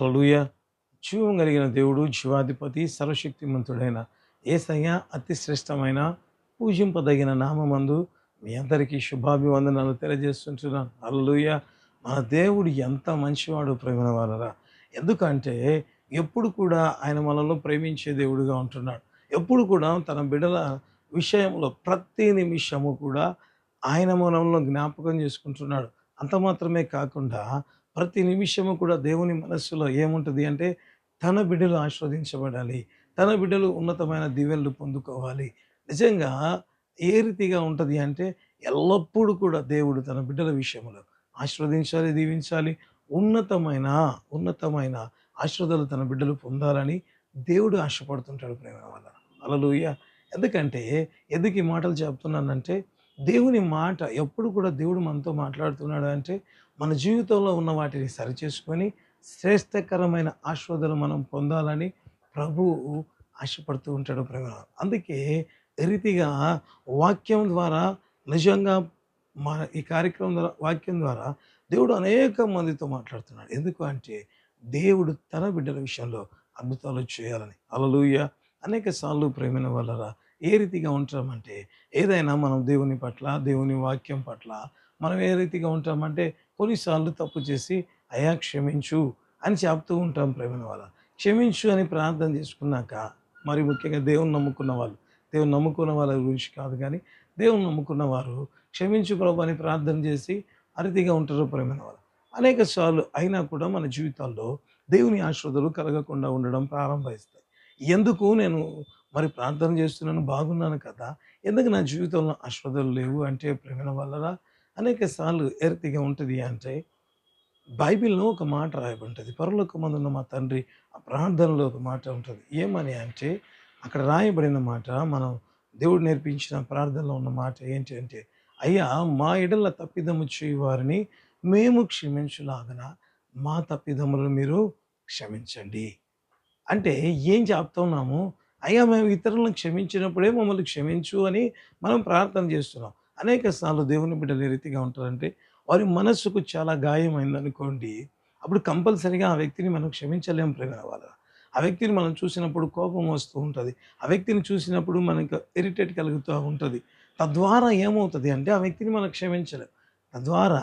అలలుయ జీవం కలిగిన దేవుడు జీవాధిపతి సర్వశక్తిమంతుడైన ఏసయ్య అతి శ్రేష్టమైన పూజింపదగిన నామమందు మీ అందరికీ శుభాభివందనాలు తెలియజేస్తుంటున్నాను. హల్లెలూయ. మన దేవుడు ఎంత మంచివాడు ప్రేమ వాళ్ళరా ఎందుకంటే ఎప్పుడు కూడా ఆయన మనలో ప్రేమించే దేవుడుగా ఉంటున్నాడు. ఎప్పుడు కూడా తన బిడల విషయంలో ప్రతి నిమిషము కూడా ఆయన మనంలో జ్ఞాపకం చేసుకుంటున్నాడు. అంత మాత్రమే కాకుండా ప్రతి నిమిషము కూడా దేవుని మనస్సులో ఏముంటుంది అంటే తన బిడ్డలు ఆస్వాదించబడాలి తన బిడ్డలు ఉన్నతమైన దీవెనలు పొందుకోవాలి. నిజంగా ఏ రీతిగా ఉంటుంది అంటే ఎల్లప్పుడూ కూడా దేవుడు తన బిడ్డల విషయంలో ఆశీర్వదించాలి దీవించాలి. ఉన్నతమైన ఉన్నతమైన ఆశీర్వాదాలు తన బిడ్డలు పొందాలని దేవుడు ఆశపడుతుంటాడు ప్రేమ వల్ల. అలలుయ్య ఎందుకంటే ఎందుకు ఈ మాటలు చెప్తున్నానంటే దేవుని మాట ఎప్పుడు కూడా దేవుడు మనతో మాట్లాడుతున్నాడు అంటే మన జీవితంలో ఉన్న వాటిని సరిచేసుకొని శ్రేష్టకరమైన ఆశ్వాదలు మనం పొందాలని ప్రభువు ఆశపడుతూ ఉంటాడు ప్రేమ అందుకే ఈ రీతిగా వాక్యం ద్వారా నిజంగా మన ఈ కార్యక్రమం ద్వారా వాక్యం ద్వారా దేవుడు అనేక మందితో మాట్లాడుతున్నాడు. ఎందుకు అంటే దేవుడు తన బిడ్డల విషయంలో అద్భుతాలు చేయాలని. అలలుయ అనేక సార్లు ప్రేమైన వల్ల ఏ రీతిగా ఉంటామంటే ఏదైనా మనం దేవుని పట్ల దేవుని వాక్యం పట్ల మనం ఏ రీతిగా ఉంటామంటే కొన్నిసార్లు తప్పు చేసి అయా క్షమించు అని చెప్తూ ఉంటాం ప్రేమైన వాళ్ళ. క్షమించు అని ప్రార్థన చేసుకున్నాక మరి ముఖ్యంగా దేవుని నమ్ముకున్న వాళ్ళు దేవుని నమ్ముకున్న వాళ్ళ గురించి కాదు కానీ దేవుని నమ్ముకున్న వారు క్షమించు ప్రభు అని ప్రార్థన చేసి అరితిగా ఉంటారు ప్రేమైన వాళ్ళు. అనేక సార్లు అయినా కూడా మన జీవితాల్లో దేవుని ఆశ్రదలు కలగకుండా ఉండడం ప్రారంభిస్తాయి ఎందుకు నేను మరి ప్రార్థన చేస్తున్నాను? బాగున్నాను కదా. ఎందుకు నా జీవితంలో ఆశ్రదలు లేవు? అంటే ప్రేమ వల్ల అనేక సార్లు ఎరితిగా ఉంటుంది అంటే బైబిల్లో ఒక మాట రాయబడుతుంది పరలోక మందున్న మా తండ్రి ఆ ప్రార్థనలో ఒక మాట ఉంటుంది. ఏమని అంటే అక్కడ రాయబడిన మాట మనం దేవుడు నేర్పించిన ప్రార్థనలో ఉన్న మాట ఏంటి అంటే అయ్యా మా ఎడల తప్పిదము చేయి వారిని మేము క్షమించులాగన మా తప్పిదములను మీరు క్షమించండి. అంటే ఏం చెప్తున్నాము అయ్యా మేము ఇతరులను క్షమించినప్పుడే మమ్మల్ని క్షమించు అని మనం ప్రార్థన చేస్తున్నాం. అనేక సార్లు దేవుని బిడ్డలు ఏ రీతిగా ఉంటారంటే వారి మనస్సుకు చాలా గాయమైంది అనుకోండి అప్పుడు కంపల్సరీగా ఆ వ్యక్తిని మనం క్షమించలేం ప్రేమ వాళ్ళ. ఆ వ్యక్తిని మనం చూసినప్పుడు కోపం వస్తూ ఉంటుంది. ఆ వ్యక్తిని చూసినప్పుడు మనకు ఇరిటేట్ కలుగుతూ ఉంటుంది. తద్వారా ఏమవుతుంది అంటే ఆ వ్యక్తిని మనం క్షమించలేం. తద్వారా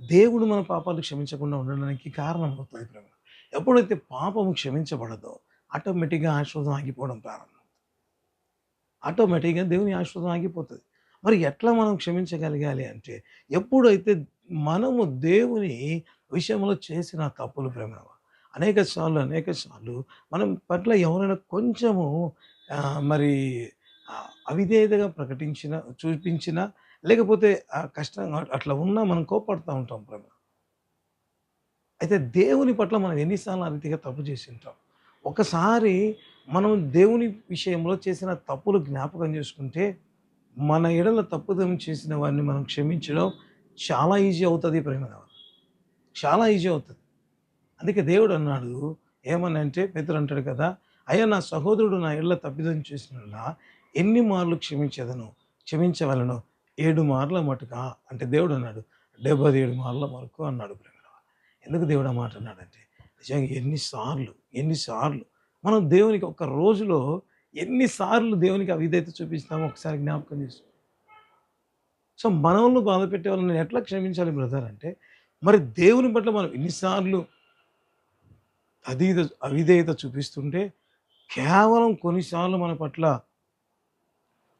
దేవుడు మన పాపాలు క్షమించకుండా ఉండడానికి కారణం అవుతుంది ప్రేమ ఎప్పుడైతే పాపము క్షమించబడదో ఆటోమేటిక్గా ఆశ్వాదం ఆగిపోవడం ప్రారంభం ఆటోమేటిక్గా దేవుని ఆశ్వాదం ఆగిపోతుంది. మరి ఎట్లా మనం క్షమించగలగాలి అంటే ఎప్పుడైతే మనము దేవుని విషయంలో చేసిన తప్పులు ప్రేమ అనేక సార్లు అనేక సార్లు మనం పట్ల ఎవరైనా కొంచెము మరి అవిధేయతగా ప్రకటించిన చూపించిన లేకపోతే కష్టంగా అట్లా ఉన్నా మనం కోపడుతూ ఉంటాం ప్రేమ అయితే దేవుని పట్ల మనం ఎన్నిసార్లు అతిగా తప్పు చేసి ఉంటాం ఒకసారి మనం దేవుని విషయంలో చేసిన తప్పులు జ్ఞాపకం చేసుకుంటే మన ఎడల తప్పుదం చేసిన వారిని మనం క్షమించడం చాలా ఈజీ అవుతుంది ప్రేమ చాలా ఈజీ అవుతుంది. అందుకే దేవుడు అన్నాడు ఏమని అంటే పేతురు అంటాడు కదా అయ్యా నా సహోదరుడు నా ఇళ్ళ తప్పిదం చేసిన ఎన్ని మార్లు క్షమించదను? క్షమించవలను? ఏడు మార్ల మటుక? అంటే దేవుడు అన్నాడు డెబ్బై ఏడు మార్ల వరకు అన్నాడు ప్రేమ ఎందుకు దేవుడు ఆ మాట అన్నాడంటే నిజంగా ఎన్నిసార్లు ఎన్నిసార్లు మనం దేవునికి ఒక రోజులో ఎన్నిసార్లు దేవునికి అవిధేయత చూపిస్తామో ఒకసారి జ్ఞాపకం చేసుకో సో మనల్ని బాధ పెట్టే వాళ్ళని నేను ఎట్లా క్షమించాలి బ్రదర్ అంటే మరి దేవుని పట్ల మనం ఎన్నిసార్లు అధీత అవిధేయత చూపిస్తుంటే కేవలం కొన్నిసార్లు మన పట్ల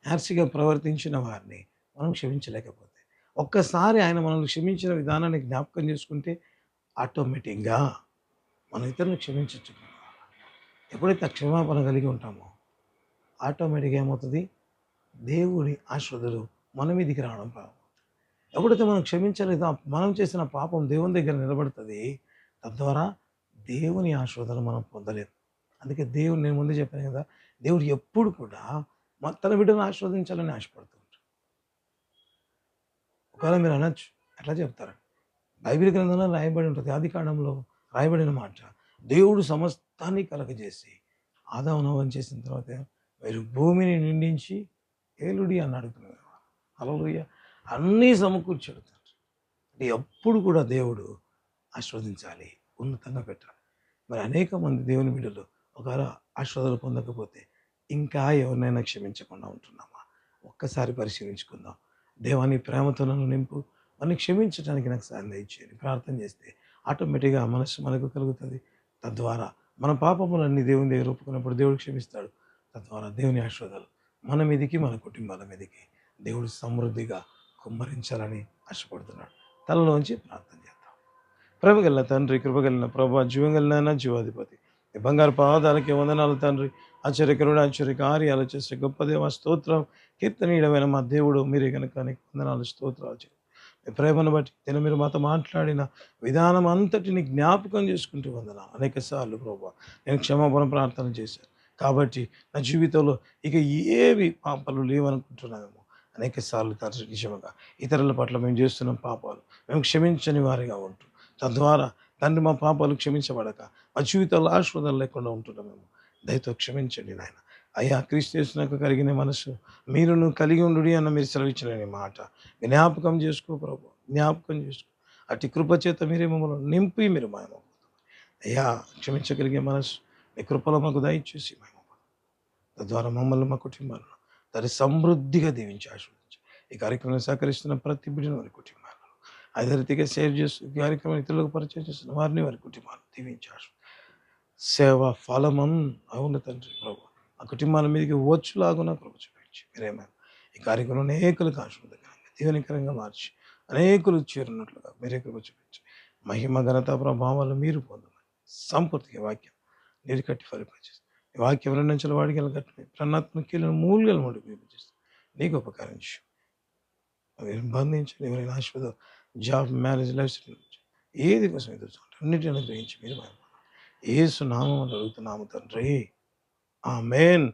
హ్యార్సిగా ప్రవర్తించిన వారిని మనం క్షమించలేకపోతే ఒక్కసారి ఆయన మనల్ని క్షమించిన విధానాన్ని జ్ఞాపకం చేసుకుంటే ఆటోమేటిక్గా మనం ఇతరులను క్షమించవచ్చు ఎప్పుడైతే క్షమాపణ కలిగి ఉంటామో ఆటోమేటిక్గా ఏమవుతుంది? దేవుడి ఆశ్రదులు మన మీదికి రావడం ప్రారంభం. ఎప్పుడైతే మనం క్షమించలేదో మనం చేసిన పాపం దేవుని దగ్గర నిలబడుతుంది తద్వారా దేవుని ఆశ్రదలు మనం పొందలేము అందుకే దేవుడు నేను ముందు చెప్పాను కదా దేవుడు ఎప్పుడు కూడా తన బిడ్డను ఆశీర్వదించాలని ఆశపడుతూ ఉంటాడు. ఒకవేళ మీరు అనొచ్చు ఎట్లా చెప్తారు. బైబిల్ గ్రంథంలో రాయబడి ఉంటుంది ఆది కాండంలో రాయబడిన మాట. దేవుడు సమస్తాన్ని కలగజేసి ఆదావనవం చేసిన తర్వాత మీరు భూమిని నిండించి ఏలుడి అని అడుగుతున్నారు అలలుయ అన్నీ సమకూర్చాడు తండ్రి. అంటే ఎప్పుడు కూడా దేవుడు ఆస్వాదించాలి ఉన్నతంగా పెట్టాలి. మరి అనేక మంది దేవుని బిడ్డలు ఒకవేళ ఆశ్వాదన పొందకపోతే ఇంకా ఎవరినైనా క్షమించకుండా ఉంటున్నామా? ఒక్కసారి పరిశీలించుకుందాం. దేవాన్ని ప్రేమతో నన్ను నింపు వారిని క్షమించడానికి నాకు సాయం దయచేయండి. ప్రార్థన చేస్తే ఆటోమేటిక్గా మనసు మనకు కలుగుతుంది. తద్వారా మన పాపములన్నీ దేవుని దగ్గర ఒప్పుకున్నప్పుడు దేవుడు క్షమిస్తాడు. తద్వారా దేవుని ఆశీర్వాదాలు మన మీదికి మన కుటుంబాల మీదికి దేవుడు సమృద్ధిగా కుమ్మరించాలని ఆశపడుతున్నాడు. తలలోంచి ప్రార్థన చేద్దాం. ప్రభగల తండ్రి కృపగలిన ప్రభా జీవగలిగిన జీవాధిపతి. బంగారు పాదాలకి వందనాలు తండ్రి. ఆశ్చర్యకరుడు ఆశ్చర్య కార్యాలు చేసే గొప్ప దేవ స్తోత్రం కీర్తనీయమైన మా దేవుడు మీరే కనుక నీకు వందనాలు స్తోత్రాలు చేయండి. మీ ప్రేమను బట్టి నేను మీరు మాతో మాట్లాడిన విధానం అంతటిని జ్ఞాపకం చేసుకుంటూ వందనాలు. అనేక సార్లు ప్రభా నేను క్షమాపణ ప్రార్థన చేశాను. కాబట్టి నా జీవితంలో ఇక ఏవి పాపాలు లేవనుకుంటున్నామేమో అనేక సార్లు తరచు ఇతరుల పట్ల మేము చేస్తున్న పాపాలు మేము క్షమించని వారిగా ఉంటూ తద్వారా తండ్రి మా పాపాలు క్షమించబడక మా జీవితంలో ఆశ్వాదాలు లేకుండా ఉంటున్నామేమో దయతో క్షమించండి నాయన. అయ్యా క్రీస్తునకు కలిగిన మనసు మీరును కలిగి ఉండు అన్న మీరు సెలవిచ్చిన మాట. జ్ఞాపకం చేసుకో ప్రభు జ్ఞాపకం చేసుకో. అటు కృపచేత మీరే మమ్మల్ని నింపి మీరు మాయమ అయ్యా క్షమించగలిగే మనసు మీ కృపలో మాకు దయచేసి మేము తద్వారా మమ్మల్ని మా కుటుంబాలను తరి సమృద్ధిగా దీవించి ఆశీర్వదించి ఈ కార్యక్రమం సహకరిస్తున్న ప్రతి బిడ్డను వారి కుటుంబాలను అదే రీతిగా షేర్ చేస్తూ ఈ కార్యక్రమం ఇతరులకు పరిచయం చేస్తున్న వారిని వారి కుటుంబాలను దీవించి ఆశీర్వదించి. సేవ ఫలమం అవును తండ్రి ప్రభు. ఆ కుటుంబాల మీదకి వచ్చులాగున ప్రభు చూపించి. మీరేమైనా ఈ కార్యక్రమం అనేకులకు ఆశీర్వదకరంగా దీవెనకరంగా మార్చి అనేకులు చేరినట్లుగా మీరే కృప చూపించి మహిమ ఘనత ప్రభావాలు మీరు పొందమని సంపూర్తిగా వాక్యం నీరు కట్టి ఫలిపించేసి ఈ వాక్యం రెండు వాడికి కట్టి ప్రణాత్మకీలను మూలుగలు ముడి విభజిస్తుంది. నీకు ఉపకారం మీరు బంధించండి ఎవరైనా ఆశీర్వాద జాబ్ మ్యారేజ్ లైఫ్ స్టైల్ ఏది కోసం ఎదురు చూడండి అన్నిటిని అనుగ్రహించి మీరు ఏసు నామం అడుగుతున్నాము తండ్రి. ఆ మెయిన్